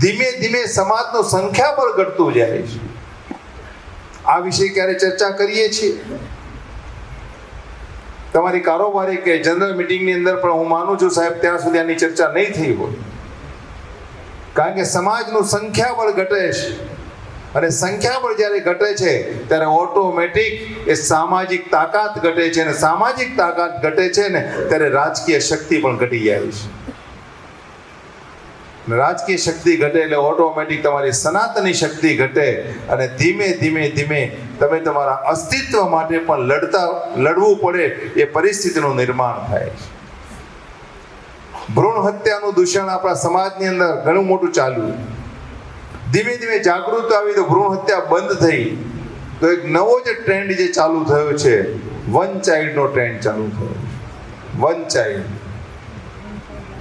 ધીમે ધીમે સમાજનું સંખ્યાબળ ઘટતું જાય છે. આ વિશે ક્યારે ચર્ચા કરીએ છીએ? તમારી કારોબારી કે જનરલ મિટિંગની અંદર પણ હું માનું છું સાહેબ, ત્યાં સુધી આની ચર્ચા નહીં થઈ હોય. કારણ કે સમાજનું સંખ્યાબળ ઘટે છે. અને સંખ્યાબળ જ્યારે ઘટે છે, ત્યારે ઓટોમેટિક એ સામાજિક તાકાત ઘટે છે. અને સામાજિક તાકાત ઘટે છે ને, ત્યારે રાજકીય શક્તિ પણ ઘટી જાય છે. રાજકીય શક્તિ ઘટે એટલે ઓટોમેટિક તમારી સનાતની શક્તિ ઘટે અને ધીમે ધીમે ધીમે તમે તમારા અસ્તિત્વ માટે પણ લડતા, લડવું પડે એ પરિસ્થિતિનું નિર્માણ થાય ભ્રૂણ હત્યાનું દૂષણ આપણા સમાજની અંદર ઘણું મોટું ચાલ્યું ધીમે ધીમે જાગૃત આવી તો ભ્રૂણ હત્યા બંધ થઈ. તો એક નવો જે ટ્રેન્ડ જે ચાલુ થયો છે વન ચાઇલ્ડનો ટ્રેન્ડ ચાલુ થયો વન ચાઇલ્ડ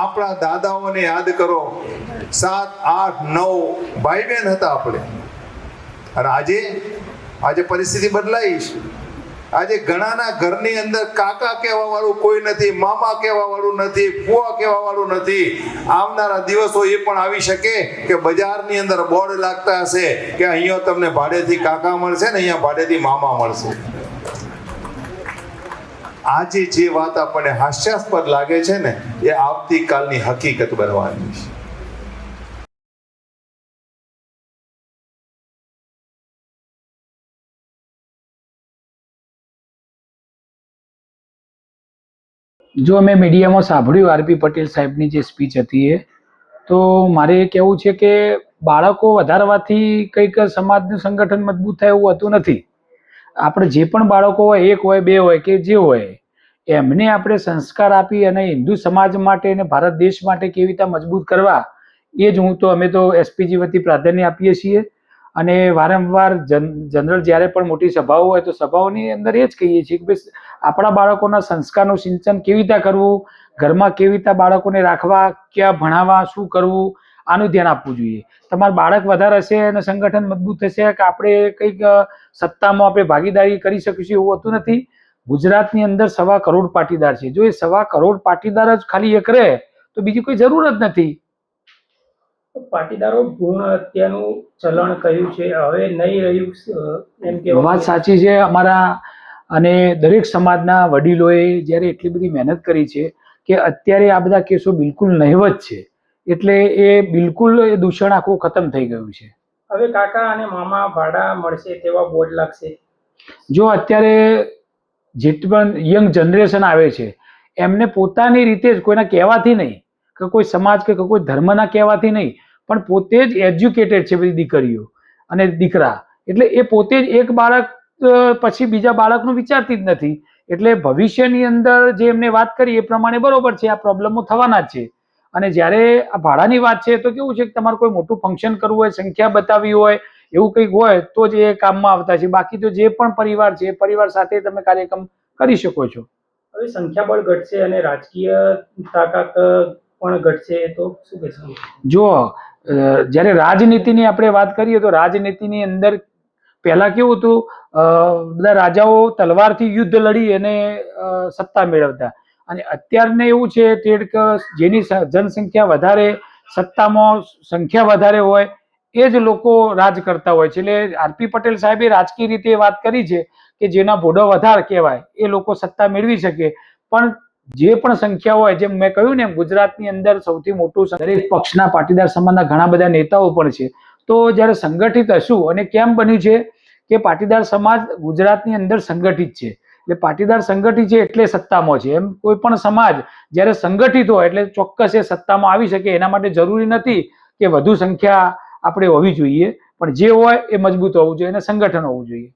આપણા દાદાઓને યાદ કરો. સાત, આઠ, નવ ભાઈ બહેન હતા આપણે. અને આજે આજે પરિસ્થિતિ બદલાઈ છે. આજે ઘણાના ઘરની અંદર કાકા કહેવા વાળું કોઈ નથી, મામા કહેવા વાળું નથી ફુવા કહેવા વાળું નથી. આવનારા દિવસો એ પણ આવી શકે કે બજારની અંદર બોર્ડ લાગતા હશે કે અહીંયા તમને ભાડેથી કાકા મળશે ને અહીંયા ભાડેથી મામા મળશે. આજે જે વાત આપણને હાસ્યાસ્પદ લાગે છે ને, એ આવતીકાલની હકીકત બનવાની છે. જો મેં મીડિયામાં સાંભળ્યું આરપી પટેલ સાહેબની જે સ્પીચ હતી એ, તો મારે એ કહેવું છે કે બાળકો વધારવાથી કંઈક સમાજનું સંગઠન મજબૂત થાય એવું હોતું નથી. આપણે જે પણ બાળકો હોય, એક હોય, બે હોય કે જે હોય, એમને આપણે સંસ્કાર આપી અને હિન્દુ સમાજ માટે અને ભારત દેશ માટે કેવી રીતે મજબૂત કરવા, એ જ હું તો, અમે તો એસપીજી વતી પ્રાધાન્ય આપીએ છીએ. અને વારંવાર જન, જનરલ જ્યારે પણ મોટી સભાઓ હોય તો સભાઓની અંદર એ જ કહીએ છીએ કે ભાઈ, આપણા બાળકોના સંસ્કારનું સિંચન કેવી રીતે કરવું, ઘરમાં કેવી રીતે બાળકોને રાખવા, ક્યાં ભણાવવા, શું કરવું આનું ધ્યાન આપવું જોઈએ. તમારું બાળક વધારે હશે અને સંગઠન મજબૂત થશે કે આપણે કંઈક સત્તામાં આપણે ભાગીદારી કરી શકીશું એવું હોતું નથી. ગુજરાતની અંદર સવા કરોડ પાટીદાર છે. જો એ સવા કરોડ પાટીદાર જ ખાલી એક રહે તો બીજી કોઈ જરૂર જ નથી. પાટીદારો પૂર્ણ હત્યાનું ચલણ કયું છે. હવે નહીં રહ્યું એમ કે વાત સાચી છે. અમારા અને દરેક સમાજના વડીલોએ જ્યારે એટલી બધી મહેનત કરી છે કે અત્યારે આ બધા કેસો બિલકુલ નહિવત છે. એટલે એ બિલકુલ એ દૂષણ આખું ખતમ થઈ ગયું છે. હવે કાકા અને મામા ભાડા મળશે તેવા બોર્ડ લાગશે? જો અત્યારે જે પણ યંગ જનરેશન આવે છે એમને પોતાની રીતે જ કોઈના કહેવાથી નહીં કે કોઈ સમાજ કે કોઈ ધર્મના કહેવાથી નહીં પણ પોતે જ એજ્યુકેટેડ છે બધી દીકરીઓ અને દીકરા. એટલે એ પોતે જ એક બાળક પછી બીજા બાળકનું વિચારતી જ નથી. એટલે ભવિષ્યની અંદર જે એમને વાત કરી એ પ્રમાણે બરોબર છે આ પ્રોબ્લેમો થવાના જ છે. અને જ્યારે આ ભાડાની વાત છે તો કેવું છે કે તમારે કોઈ મોટું ફંક્શન કરવું હોય સંખ્યા બતાવવી હોય એવું કંઈક હોય તો જ એ કામમાં આવતા છે. બાકી તો જે પણ પરિવાર છે એ પરિવાર સાથે તમે કાર્યક્રમ કરી શકો છો. હવે સંખ્યાબળ ઘટશે અને રાજકીય તાકાત પણ ઘટશે તો શું કહેશો? જો જ્યારે રાજનીતિની આપણે વાત કરીએ તો રાજનીતિની અંદર પહેલા કેવું હતું બધા રાજાઓ તલવારથી યુદ્ધ લડી અને સત્તા મેળવતા. અને અત્યારને એવું છે તે કે જેની જનસંખ્યા વધારે, સત્તામાં સંખ્યા વધારે હોય, એ જ લોકો રાજ કરતા હોય છે. એટલે આરપી પટેલ સાહેબે રાજકીય રીતે વાત કરી છે કે જેના ભોડો વધારે કહેવાય, એ લોકો સત્તા મેળવી શકે. પણ જે પણ સંખ્યા હોય, જેમ મેં કહ્યું ને ગુજરાતની અંદર સૌથી મોટું દરેક પક્ષના પાટીદાર સમાજના ઘણા બધા નેતાઓ પણ છે. તો જ્યારે સંગઠિત હશું, અને કેમ બન્યું છે કે પાટીદાર સમાજ ગુજરાતની અંદર સંગઠિત છે? એટલે પાટીદાર સંગઠિત છે એટલે સત્તામાં છે. એમ કોઈ પણ સમાજ જ્યારે સંગઠિત હોય એટલે ચોક્કસ એ સત્તામાં આવી શકે. એના માટે જરૂરી નથી કે વધુ સંખ્યા આપણે હોવી જોઈએ. પણ જે હોય એ મજબૂત હોવું જોઈએ અને સંગઠન હોવું જોઈએ.